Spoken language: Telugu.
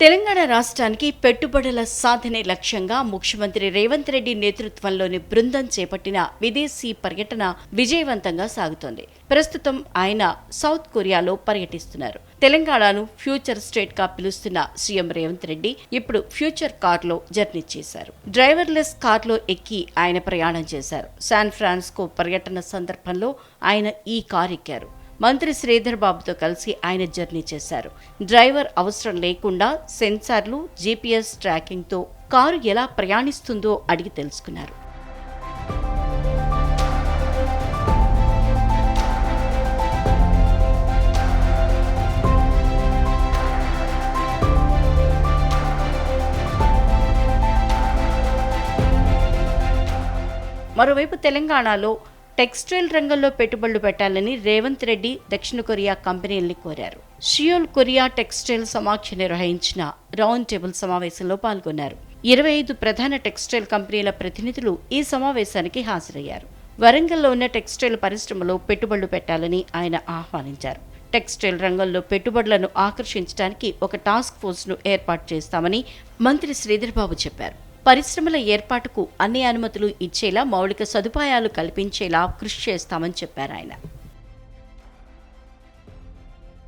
తెలంగాణ రాష్ట్రానికి పెట్టుబడుల సాధనే లక్ష్యంగా ముఖ్యమంత్రి రేవంత్ రెడ్డి నేతృత్వంలోని బృందం చేపట్టిన విదేశీ పర్యటన విజయవంతంగా సాగుతోంది. ప్రస్తుతం ఆయన సౌత్ కొరియాలో పర్యటిస్తున్నారు. తెలంగాణను ఫ్యూచర్ స్టేట్గా పిలుస్తున్న సీఎం రేవంత్ రెడ్డి ఇప్పుడు ఫ్యూచర్ కార్లో జర్నీ చేశారు. డ్రైవర్లెస్ కార్లో ఎక్కి ఆయన ప్రయాణం చేశారు. శాన్ ఫ్రాన్సిస్కో పర్యటన సందర్భంలో ఆయన ఈ కారు ఎక్కారు. మంత్రి శ్రీధర్ బాబుతో కలిసి ఆయన జర్నీ చేశారు. డ్రైవర్ అవసరం లేకుండా సెన్సార్లు జీపీఎస్ ట్రాకింగ్తో కారు ఎలా ప్రయాణిస్తుందో అడిగి తెలుసుకున్నారు. మరోవైపు తెలంగాణలో టెక్స్టైల్ రంగంలో పెట్టుబడులు పెట్టాలని రేవంత్ రెడ్డి దక్షిణ కొరియా కంపెనీల్ని కోరారు. షియోల్ కొరియా టెక్స్టైల్ సమాఖ్య నిర్వహించిన రౌండ్ టేబుల్ సమావేశంలో పాల్గొన్నారు. ఇరవై ఐదు ప్రధాన టెక్స్టైల్ కంపెనీల ప్రతినిధులు ఈ సమావేశానికి హాజరయ్యారు. వరంగల్లో ఉన్న టెక్స్టైల్ పరిశ్రమలో పెట్టుబడులు పెట్టాలని ఆయన ఆహ్వానించారు. టెక్స్టైల్ రంగంలో పెట్టుబడులను ఆకర్షించడానికి ఒక టాస్క్ ఫోర్స్ను ఏర్పాటు చేస్తామని మంత్రి శ్రీధర్బాబు చెప్పారు. పరిశ్రమల ఏర్పాటుకు అన్ని అనుమతులు ఇచ్చేలా మౌలిక సదుపాయాలు కల్పించేలా కృషి చేస్తామని చెప్పారు ఆయన.